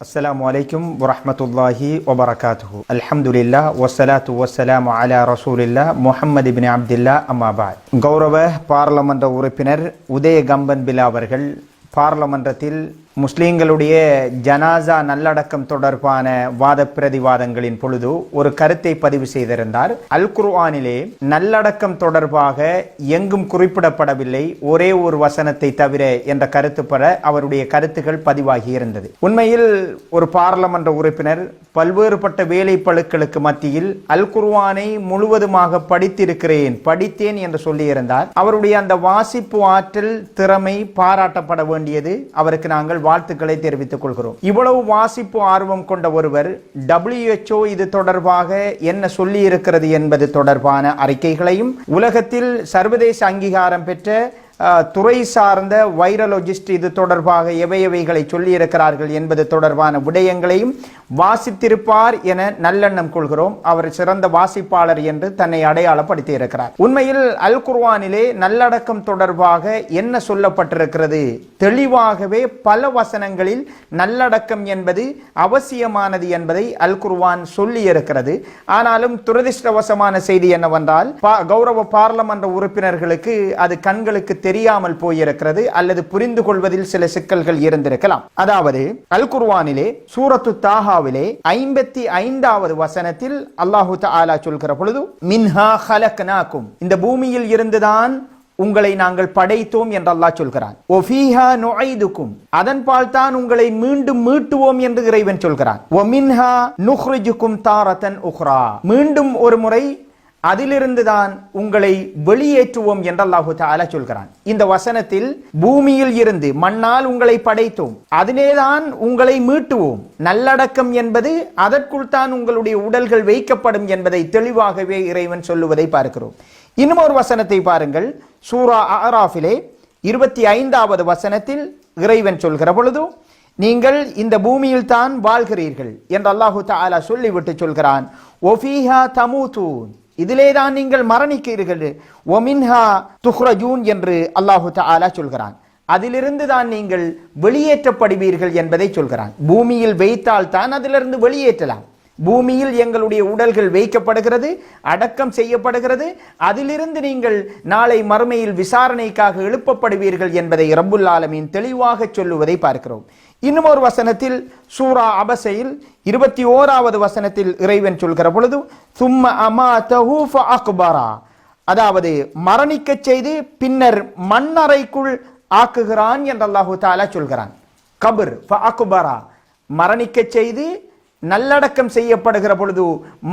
السلام عليكم ورحمة الله وبركاته الحمد لله والصلاة والسلام على رسول الله محمد بن عبد الله أما بعد கௌரவ பார்லமென்ற உறுப்பினர் உதய கம்பன் பிலா அவர்கள் பார்லமென்றத்தில் முஸ்லீம்களுடைய ஜனாசா நல்லடக்கம் தொடர்பான வாத பிரதிவாதங்களின் பொழுது ஒரு கருத்தை பதிவு செய்திருந்தார். அல் குர்ஆனிலே நல்லடக்கம் தொடர்பாக எங்கும் குறிப்பிடப்படவில்லை ஒரே ஒரு வசனத்தை தவிர என்ற கருத்து பெற அவருடைய கருத்துகள் பதிவாகி இருந்தது. உண்மையில் ஒரு பாராளுமன்ற உறுப்பினர் பல்வேறுபட்ட வேலைப்பழுக்களுக்கு மத்தியில் அல் குர்வானை முழுவதுமாக படித்திருக்கிறேன். படித்தேன் என்று சொல்லியிருந்தார். அவருடைய அந்த வாசிப்பு ஆற்றல் திறமை பாராட்டப்பட வேண்டியது அவருக்கு நாங்கள் வாழ்த்துக்களை தெரிவித்துக் கொள்கிறோம். இவ்வளவு வாசிப்பு ஆர்வம் கொண்ட ஒருவர் டபிள்யூஹெச்ஓ இது தொடர்பாக என்ன சொல்லி இருக்கிறது என்பது தொடர்பான அறிக்கைகளையும் உலகத்தில் சர்வதேச அங்கீகாரம் பெற்ற துறை சார்ந்த வைரலொஜிஸ்ட் இது தொடர்பாக எவை எவைகளை சொல்லியிருக்கிறார்கள் என்பது தொடர்பான விடயங்களையும் வாசித்திருப்பார் என நல்லெண்ணம் கொள்கிறோம். அவர் சிறந்த வாசிப்பாளர் என்று தன்னை அடையாளப்படுத்தி இருக்கிறார் உண்மையில் அல் குர்வானிலே நல்லடக்கம் தொடர்பாக என்ன சொல்லப்பட்டிருக்கிறது? தெளிவாகவே பல வசனங்களில் நல்லடக்கம் என்பது அவசியமானது என்பதை அல் குர்வான் சொல்லி இருக்கிறது ஆனாலும் துரதிர்ஷ்டவசமான செய்தி என்னவென்றால் கௌரவ பார்லமன்ற உறுப்பினர்களுக்கு அது கண்களுக்கு தெரியாமல் போயிருக்கிறது அல்லது புரிந்து கொள்வதில் சில சிக்கல்கள் இருந்திருக்கலாம். அதாவது அல் குர்வானிலே சூரத்து சூராவிலே ஐம்பத்தி ஐந்தாவது வசனத்தில் அல்லாஹு தாலா சொல்கிற பொழுது மின்ஹா ஹலக்னாக்கும். இந்த பூமியில் இருந்துதான் உங்களை நாங்கள் படைத்தோம் என்று அல்லாஹ் சொல்கிறான். ஒஃபீஹா நுஐதுக்கும். அதன்பால் தான் உங்களை மீண்டும் மீட்டுவோம் என்று இறைவன் சொல்கிறான். ஒமின்ஹா நுஹ்ரிஜுக்கும் தாரத்தன் உஹ்ரா. மீண்டும் ஒரு முறை அதிலிருந்து தான் உங்களை வெளியேற்றுவோம் என்று அல்லாஹு தஆலா சொல்கிறான். இந்த வசனத்தில் பூமியில் இருந்து மண்ணால் உங்களை படைத்தோம். அதிலேதான் உங்களை மீட்டுவோம். நல்லடக்கம் என்பது அதற்குள் தான் உங்களுடைய உடல்கள் வைக்கப்படும் என்பதை தெளிவாகவே இறைவன் சொல்லுவதை பார்க்கிறோம். இன்னும் ஒரு வசனத்தை பாருங்கள். சூரா ஆராஃபிலே இருபத்தி ஐந்தாவது வசனத்தில் இறைவன் சொல்கிற பொழுது நீங்கள் இந்த பூமியில் தான் வாழ்கிறீர்கள் என்று அல்லாஹு தாலா சொல்லிவிட்டு சொல்கிறான். ஒஃபீஹா தமூதூன் இதிலே தான் நீங்கள் மரணிக்கிறீர்கள். ஒமின்ஹா துஹ்ரஜூன் என்று அல்லாஹு தாலா சொல்கிறான். அதிலிருந்து தான் நீங்கள் வெளியேற்றப்படுவீர்கள் என்பதை சொல்கிறான். பூமியில் வைத்தால் தான் அதிலிருந்து வெளியேற்றலாம். பூமியில் எங்களுடைய உடல்கள் வைக்கப்படுகிறது அடக்கம் செய்யப்படுகிறது. அதிலிருந்து நீங்கள் நாளை மறுமையில் விசாரணைக்காக எழுப்பப்படுவீர்கள் என்பதை ரப்புல் ஆலமீன் தெளிவாக சொல்லுவதை பார்க்கிறோம். இன்னும் ஒரு வசனத்தில் சூரா அபசையில் இருபத்தி ஓராவது வசனத்தில் இறைவன் சொல்கிற பொழுது சும்ம அமா அக்பரா அதாவது மரணிக்கச் செய்து பின்னர் மண்ணறைக்குள் ஆக்குகிறான் என்று அல்லாஹு தாலா சொல்கிறான். கபர் அக்பரா மரணிக்கச் செய்து நல்லடக்கம் செய்யப்படுகிற பொழுது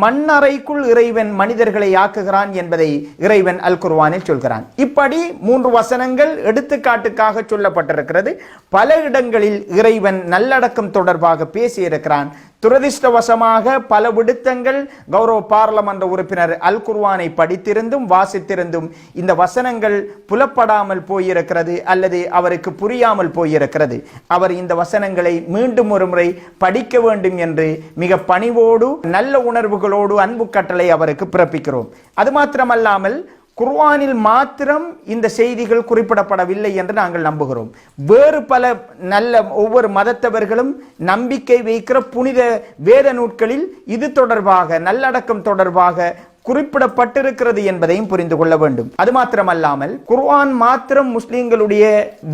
மண்ணறைக்குள் இறைவன் மனிதர்களை ஆக்குகிறான் என்பதை இறைவன் அல் குர்வானில் சொல்கிறான். இப்படி மூன்று வசனங்கள் எடுத்துக்காட்டுக்காக சொல்லப்பட்டிருக்கிறது. பல இடங்களில் இறைவன் நல்லடக்கம் தொடர்பாக பேசியிருக்கிறான். துரதிர்ஷ்டவசமாக பல விடுத்தங்கள் கௌரவ பாராளுமன்ற உறுப்பினர் அல் குர்வானை படித்திருந்தும் வாசித்திருந்தும் இந்த வசனங்கள் புலப்படாமல் போயிருக்கிறது அல்லது அவருக்கு புரியாமல் போயிருக்கிறது. அவர் இந்த வசனங்களை மீண்டும் ஒரு முறை படிக்க வேண்டும் என்று மிக பணிவோடு நல்ல உணர்வுகளோடு அன்பு கட்டளை அவருக்கு பிறப்பிக்கிறோம். அது மாத்திரமல்லாமல் குர்ஆனில் மாத்திரம் இந்த செய்திகள் குறிப்பிடப்படவில்லை என்று நாங்கள் நம்புகிறோம். வேறு பல நல்ல ஒவ்வொரு மதத்தவர்களும் நம்பிக்கை வைக்கிற புனித வேத நூட்களில் இது தொடர்பாக நல்லடக்கம் தொடர்பாக குறிப்பிடப்பட்டிருக்கிறது என்பதையும் புரிந்து கொள்ள வேண்டும். அது மாத்திரமல்லாமல் குர்ஆன் மாத்திரம் முஸ்லிம்களுடைய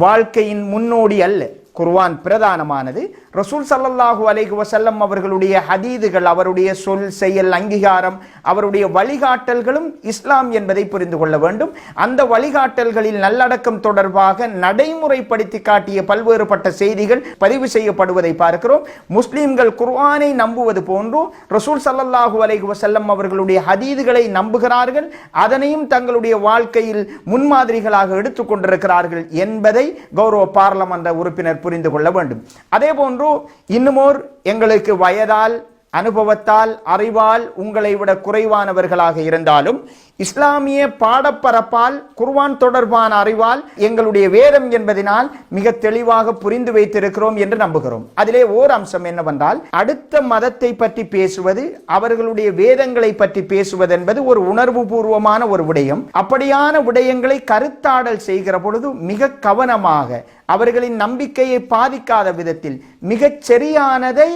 வாழ்க்கையின் முன்னோடி அல்ல. குர்ஆன் பிரதானமானது ரசூல் சல்லல்லாஹூ அலைஹி வசல்லம் அவர்களுடைய ஹதீதுகள் அவருடைய சொல் செயல் அங்கீகாரம் அவருடைய வழிகாட்டல்களும் இஸ்லாம் என்பதை புரிந்து கொள்ள வேண்டும். அந்த வழிகாட்டல்களில் நல்லடக்கம் தொடர்பாக நடைமுறைப்படுத்தி காட்டிய பல்வேறுபட்ட செய்திகள் பதிவு செய்யப்படுவதை பார்க்கிறோம். முஸ்லீம்கள் குர்ஆனை நம்புவது போன்றும் ரசூல் சல்லல்லாஹூ அலைஹி வசல்லம் அவர்களுடைய ஹதீதுகளை நம்புகிறார்கள். அதனையும் தங்களுடைய வாழ்க்கையில் முன்மாதிரிகளாக எடுத்துக்கொண்டிருக்கிறார்கள் என்பதை கௌரவ பார்லமன்ற உறுப்பினர் புரிந்து கொள்ள வேண்டும். அதே போன்று இன்னுமோர் எங்களுக்கு வயதால் அனுபவத்தால் அறிவால் உங்களை விட குறைவானவர்களாக இருந்தாலும் இஸ்லாமிய பாடப்பரப்பால் குர்வான் தொடர்பான அறிவால் எங்களுடைய வேதம் என்பதனால் மிக தெளிவாக புரிந்து வைத்திருக்கிறோம் என்று நம்புகிறோம். அதிலே ஓர் அம்சம் என்னவென்றால் அடுத்த மதத்தை பற்றி பேசுவது அவர்களுடைய வேதங்களை பற்றி பேசுவது என்பது ஒரு உணர்வு பூர்வமான ஒரு விடயம். அப்படியான விடயங்களை கருத்தாடல் செய்கிற பொழுது மிக கவனமாக அவர்களின் நம்பிக்கையை பாதிக்காத விதத்தில் மிகச் சரியானதை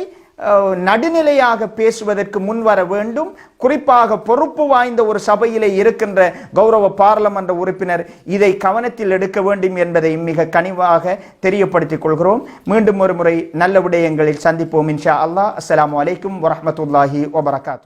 நடுநிலையாக பேசுவதற்கு முன் வர வேண்டும். குறிப்பாக பொறுப்பு வாய்ந்த ஒரு சபையிலே இருக்கின்ற கௌரவ பாராளுமன்ற உறுப்பினர் இதை கவனத்தில் எடுக்க வேண்டும் என்பதை மிக கனிவாக தெரியப்படுத்திக் கொள்கிறோம். மீண்டும் ஒரு முறை நல்ல விடயங்களில் சந்திப்போம் இன்ஷா அல்லாஹ். அஸ்லாம் அலைக்கும் வரமத்துல்லாஹி வபரகாத்து